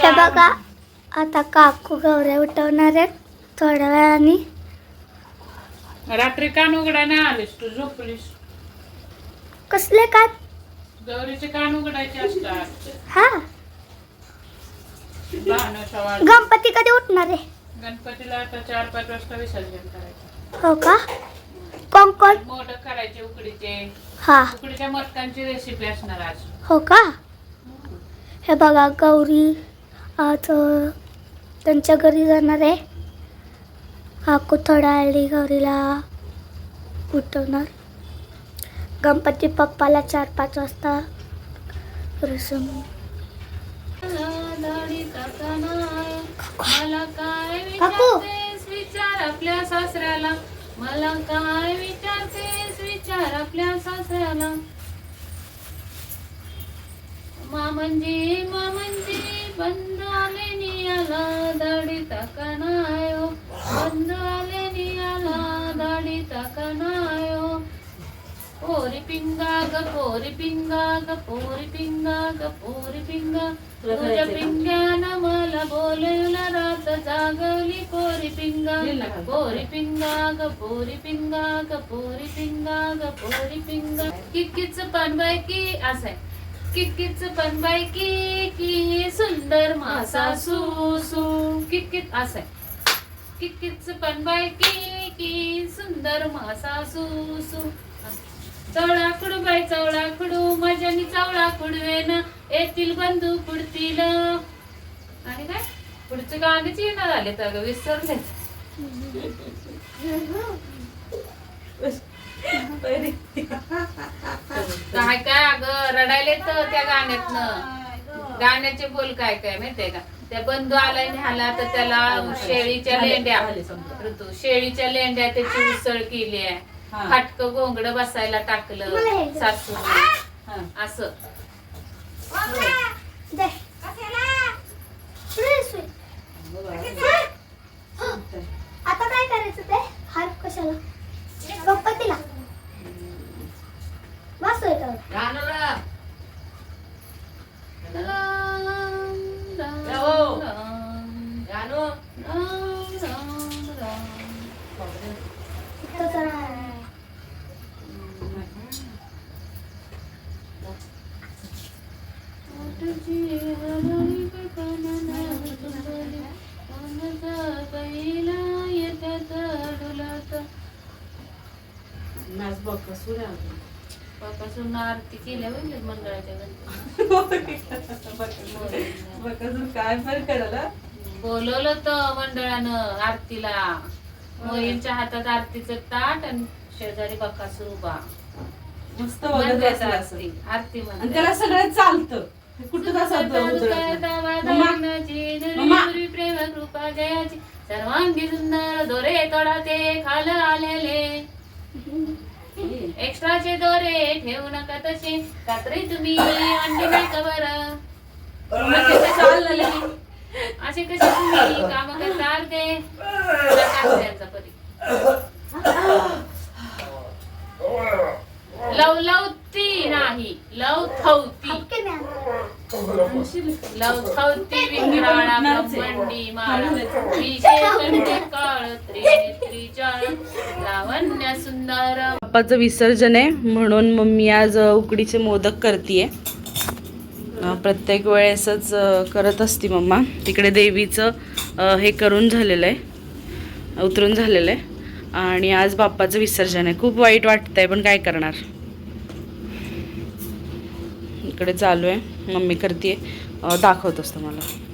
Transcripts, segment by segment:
हे बघा आता काकू गौऱ्या उठवणार आहेत थोड्या वेळाने. रात्री कान उघडा नाही आलीस तू झोपलीस. कसले काय गौरीचे कान उघडायचे असतात. हा. गणपती कधी उठणार आहे? गणपतीला आता चार पाच वाजता विसर्जन करायचं. हो का? कोण कोण? मोदक करायचे उकडीचे. हा. उकडीच्या मोदकांची रेसिपी असणार आज. हो का? हे बघा गौरी आज त्यांच्या घरी जाणार आहे. काकू थोडा आली गौरीला उठवणार. गणपती पप्पाला चार पाच वाजता रसम काय काकू. विचार आपल्या सासऱ्याला. मला काय विचारतेस विचार आपल्या सासऱ्याला. मामंजी मामंजी बंद आले नियाला दाढी टाकणायो बंद आले नियाला दाढी टाकणायो पोरी पिंगा ग पोरी पिंगा ग पोरी पिंगा. ग पोरी पिंगा तुझ्या पिंग्यानं मला बोलवलं रात जागवली पोरी पिंगा. पोरी पिंगा ग पोरी पिंगा ग पोरी पिंगा ग पोरी पिंगा. किक्कीच पण बायकी असं आहे. किक्कीच पण बायकी की सुंदर मासा सू सू असं आहे. किक्कीच पण बायकी की सुंदर मासा सू सू चवळा बाई चवळा कुडू माझ्यानी चवळा कुडवेन येतील बंधू पुडतील आणि काय? पुढचे गाणेच येणार आले तर विसरले. काय काय अगं रडायला येतं त्या गाण्यातनं. गाण्याचे बोल काय काय माहितीये का? त्या बंधू आलाय न्याला तर त्याला शेळीच्या लेंड्या ऋतू शेळीच्या लेंड्या त्याची उसळ केली आहे. फाटक गोंगड बसायला टाकलं हे. सासू. असं. आता काय करायचं ते? हार कशाला? गणपतीला बस Hello. पासून आरती केल्या होईल मंडळाच्या गणपती काय करायला. बोलवलं तर मंडळानं आरतीला. मोहींच्या हातात आरतीचं ताट आणि शेजारी बकासूर उभा. मस्त बघत. आरती आरती आणि. त्याला सगळं चालतं. कुठं असं. प्रेम कृपा जयाची. सर्वांगी सुंदर दोरे तोडा ते खाल आलेले. एक्स्ट्राचे दोरे ठेवू नका तसे कात्री तुम्ही अंडी नाही का बरं? असे कसे तुम्ही काम करता ते त्यांचा परी? लव लवती नाही लव थवती. लव थवती विंगराळा ब्रह्मंडी माळा. विशेषण काळ त्रिनेत्री जाळ लावण्य सुंदर बाप्पाचं विसर्जन आहे म्हणून मम्मी आज उकडीचे मोदक करते प्रत्येक वेळेसच करत असते मम्मा. तिकडे देवीचं हे करून झालेलं आहे. उतरून झालेलं आहे. आणि आज बाप्पाचं विसर्जन आहे. खूप वाईट वाटतं आहे पण काय करणार? इकडे चालू आहे. मम्मी करते दाखवत असतं मला.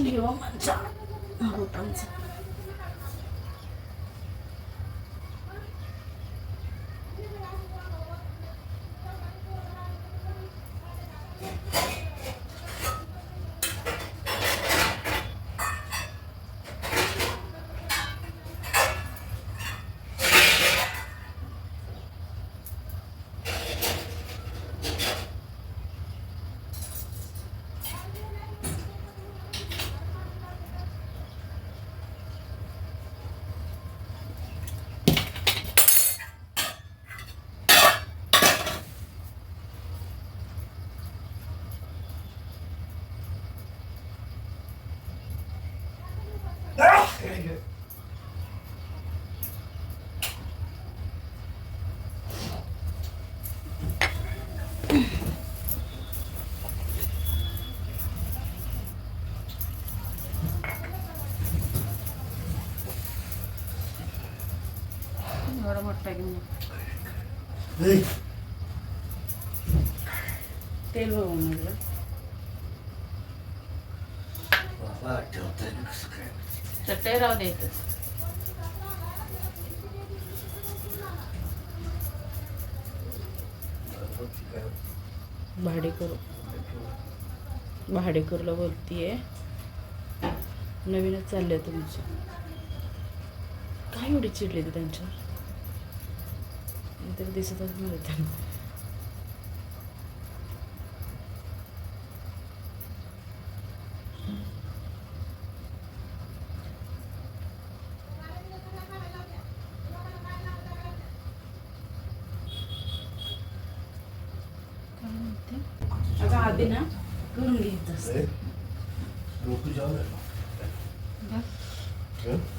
एवढा मोठा घेऊन ये. तेल बघून म्हटलं चटई राहू द्यायचं भाडेकरू भाडेकरूला बोलतीये. नवीनच चाललंय तुमचं. काय एवढी चिडली ती त्यांच्यावर? तरी दिसतच नाही त्यांना. आधी ना करून असतं.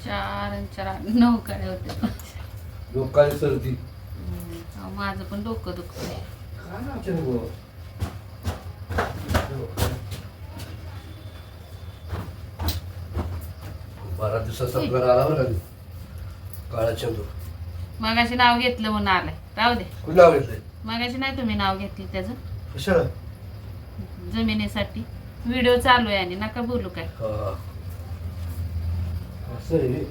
चार चार. नऊ काय होते. लोकांची सर्दी माझं पण डोकं दुखतंय. गो बारा दिवसाचा पगार आला बरं काळा चंदू मगाशी नाव घेतलं म्हणून आलंय. राहू दे. कुणी नाव घेतलंय? मगाशी नाही तुम्ही नाव घेतलं त्याचं. कशाला? जमिनीसाठी. व्हिडिओ चालू आहे आणि नका बोलू काय. हा. असं आहे.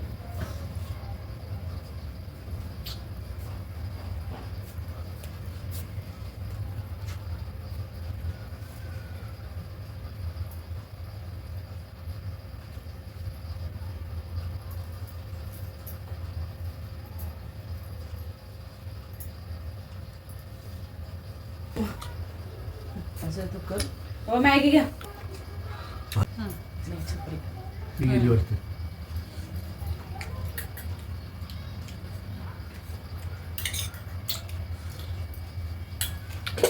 असं तू कर. हो मॅगी घ्या. हं. नाही, छपरी. ती गेली वाटते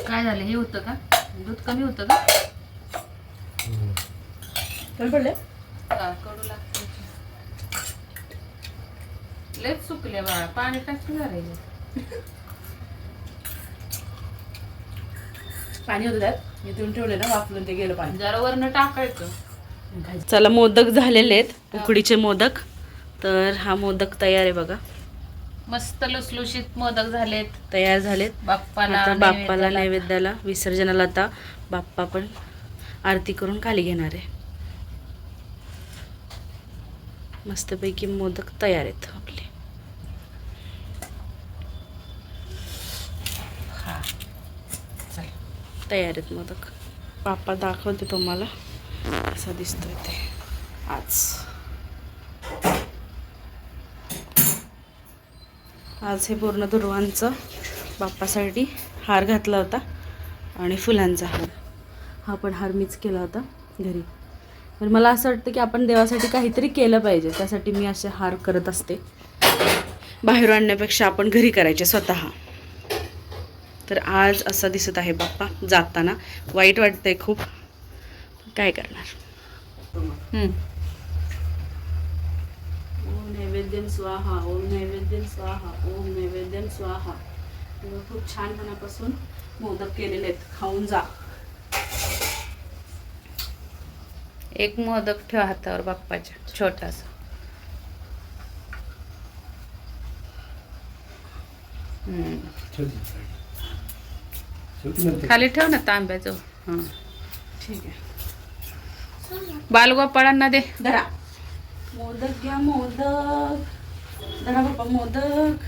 काय झालं? हे होतं का? दूध कमी होतं का? कमी पडले का कडू लागतं. सुकले बाळा पाणी टाकून झालंय पाणी होतं त्यात? ठेवले ना वापरून ते गेलं पाणी जरा वरनं टाकायचं. चला मोदक झालेले आहेत उकडीचे मोदक. तर हा मोदक तयार आहे बघा. मस्त लुसलुशीत मोदक झालेत. तयार झालेत. बाप्पाला आता बाप्पाला नैवेद्याला. नैवेद्याला विसर्जनाला आता बाप्पा पण आरती करून खाली घेणार आहे. मस्तपैकी मोदक तयार आहेत आपले हा. चल. तयार आहेत मोदक. पापा दाखवते तुम्हाला. कसा दिसतोय ते. आज. आज हे पूर्ण दुर्वांचं बाप्पासाठी हार घातला होता आणि फुलांचा हार. हा पण हार मीच केला होता घरी. पण मला असं वाटतं की आपण देवासाठी काहीतरी केलं पाहिजे. त्यासाठी मी असे हार करत असते. बाहेरून आणण्यापेक्षा आपण घरी करायचे स्वतः. तर आज असा दिसत आहे बाप्पा जाताना. वाईट वाटतंय खूप. काय करणार? हम्म. ओम नैवेद्यम स्वाहा ओम नैवेद्यम स्वाहा ओम नैवेद्यम स्वाहा. खूप छान मनापासून मोदक केलेले आहेत. खाऊन जा. एक मोदक ठेव हातावर बाप्पाच्या छोटासा. हम्म. खाली ठेव ना तांब्याजवळ हा. ठीक आहे बालगोपाळांना दे. धरा. मोदक घ्या मोदक. धरा बाप्पा मोदक.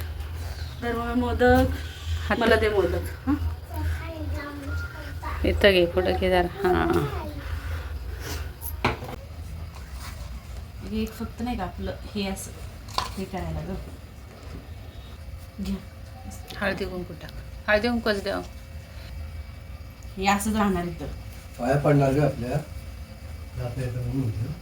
धर्मा मोदक. हात- मला दे मोदक. हां. इथं घे पुढं घे जरा. हा. हे एक फक्त नाही का आपलं हे असं हे करायला ग. घ्या. हळदी कुंकू टाक. हळदी कुंकूच द्या हे असंच राहणार इथं पाया पडणार ग आपल्या आपल्या इथं म्हणून होतं.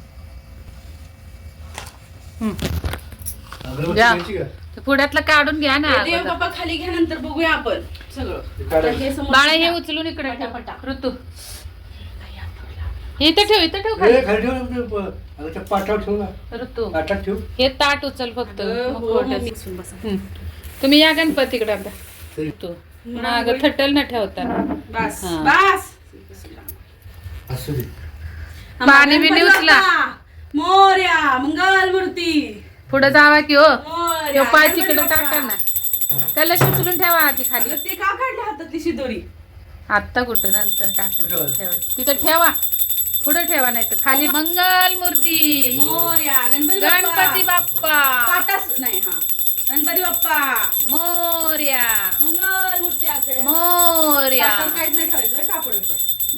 अगरबत्ती जा. घ्यायची का? ते पुढ्यातलं काढून घ्या ना देव. बाप्पा खाली घ्या नंतर बघूया आपण सगळं ते आता काढायचं. हे समोर बाळा हे. उचलून इकडे ठेव पटापटा. ऋतू हे इथं ठेव इथं ठेव ए, खाली खाली ठेव ना, ते प- अगं त्या पाठावर ठेव ना ऋतू पाठात ठेव हे ताट उचल फक्त अगं, मग हो, पोटात. मग मिक्सून बसा. हम्म. तुम्ही या गणपतीकडे आता तरी तू माग थटल न ठेवताना बस हा. बस. असू दे पाणी उचला. मोर्या मंगल मूर्ती. पुढे जावा की हो? मोरया, पाय तिकडे बाप्पा. टाका ना. त्याला उचलून ठेवा आधी खाली. ते का काढल्या हातातली शिदोरी? आत्ता कुठं? नंतर टाका? ठेवा. तिथं ठेवा. पुढे ठेवा नाही तर खाली मंगल मूर्ती. मोर्या गणपती गणपती बाप्पा. नाही हा. गणपती बाप्पा. मोर्या. मंगल मोर्या.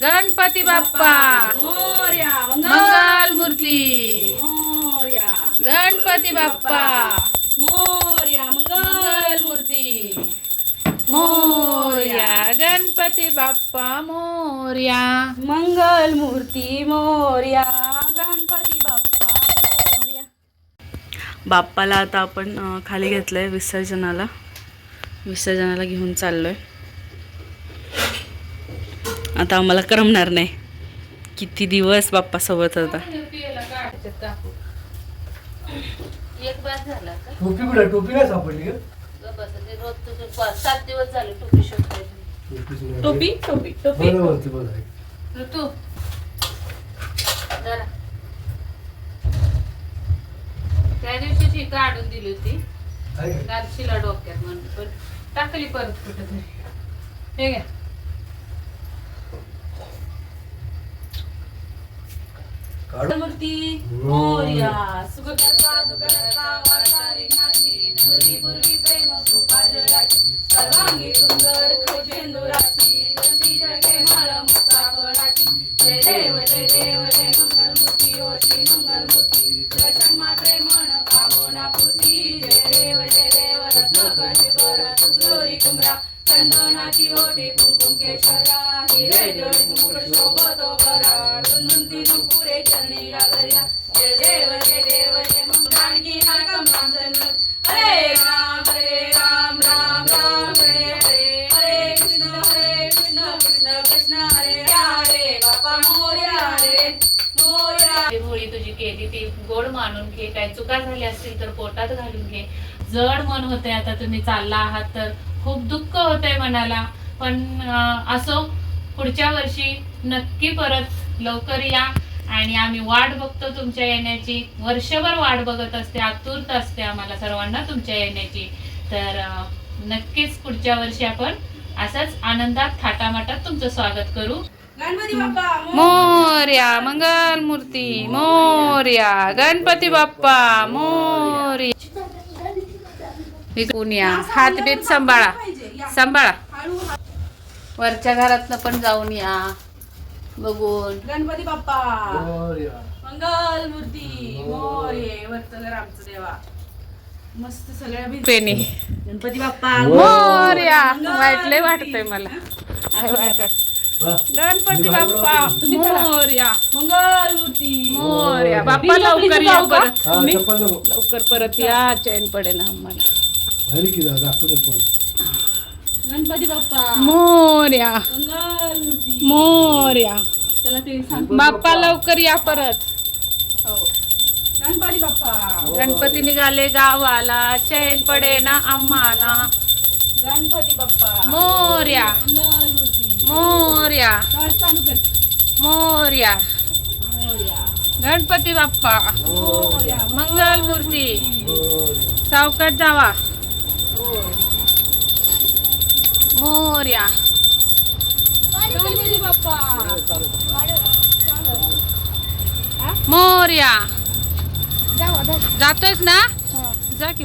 गणपती बाप्पा. मोर्या मंगल मंगल मूर्ती मोर्या. गणपती बाप्पा. मोर्या मंगल मूर्ती मोर्या. गणपती बाप्पा मोर्या. मंगल मूर्ती मोर्या. गणपती बाप्पा मोर्या. बाप्पाला आता आपण खाली घेतलंय विसर्जनाला. विसर्जनाला घेऊन चाललोय. आता आम्हाला करमणार नाही. किती दिवस बाप्पा सोबत होता. टोपी कुठे टोपी नाही सापडली ग बस ते रोज तुझे पाच- सात दिवस झाले टोपी. टोपी टोपी टोपी आहे. ऋतू. जरा. त्या दिवशीची ही काढून दिली होती आहे का? गालशीला डोक्यात म्हणून. पण टाकली परत कुठं तरी हे घ्या. मूर्ती. मोर्या. पूर्वी प्रेम सर्वांगी सुंदर खोशेंदुराची, गणती जळके माळ मुक्ता फळाची. जय देव जय देव जय मंगलमूर्ती ओ श्री मंगलमूर्ती. दर्शन मात्रे मन कामना पूर्ती. जय देव जय देव रत्न कशी बर तुझोरी कुमरा चंदनाची ओटी कुंकुम केशरा हिरे जोडी मुकुट शोभतो बरा दुंदुंती नुपुरे चरणी गागऱ्या जय देव जय देव जय मंगलांगी नाटकम रामचंद्र. हरे राम हरे राम राम राम हरे हरे. हरे कृष्ण हरे कृष्ण कृष्ण कृष्ण हरे हरे बापा मोर्या रे मोर्या. होळी तुझी केली ती गोड मानून घे. काय चुका झाल्या असतील तर पोटात घालून घे. जड मन होते आता तुम्ही चालला आहात तर. खूप दुःख होतंय मनाला. पण असो पुढच्या वर्षी नक्की परत लवकर या आणि आम्ही वाट बघतो तुमच्या येण्याची. वर्षभर वाट बघत असते आतुरता असते आम्हाला सर्वांना तुमच्या येण्याची. तर नक्कीच पुढच्या वर्षी आपण असाच आनंदात थाटामाटात तुमचं स्वागत करू. मोर्या. मंगल मूर्ती मोर्या. गणपती बाप्पा मोर्या. पुण्या हात बीत सांभाळा. सांभाळा. वरच्या घरातनं पण जाऊन या. बघून. गणपती बाप्पा. मोरया. मंगल मूर्ती. मोरे वरचं घर आमचं देवा. मस्त सगळ्या भिंती. पेनी गणपती बाप्पा. मोर्या. वाईटले वाटतंय मला. हा? गणपती बाप्पा. मोर्या. मंगल मूर्ती. मोर्या. बाप्पा लवकर या परत. हा. लवकर परत या. चैन पडे ना आम्हाला. की जा, दाखवू दे फोन. गणपती बाप्पा मोर्या मोर्या त्याला ते सांग बाप्पा लवकर या परत हो गणपती बाप्पा गणपती निघाले गावाला चैन पडे ना आम्हाला गणपती बाप्पा मोर्या मोर्या तर चालू कर मोर्या मोरया गणपती बाप्पा मोरया मंगल मूर्ती. सावकाश जावा मोर्या. मोर्या. जातोयस ना? जा की.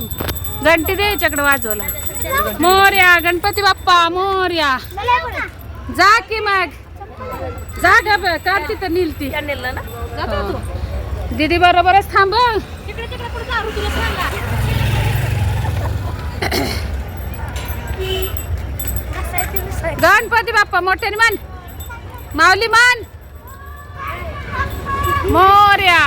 घंटी दे याच्याकडे वाजवला मोर्या गणपती बाप्पा मोर्या. जा की मग. जा ग ब- का तिथं निलती. हो. दीदी बरोबरच थांब. गणपती बाप्पा मोठ्याने मान माऊली मान मोर्या.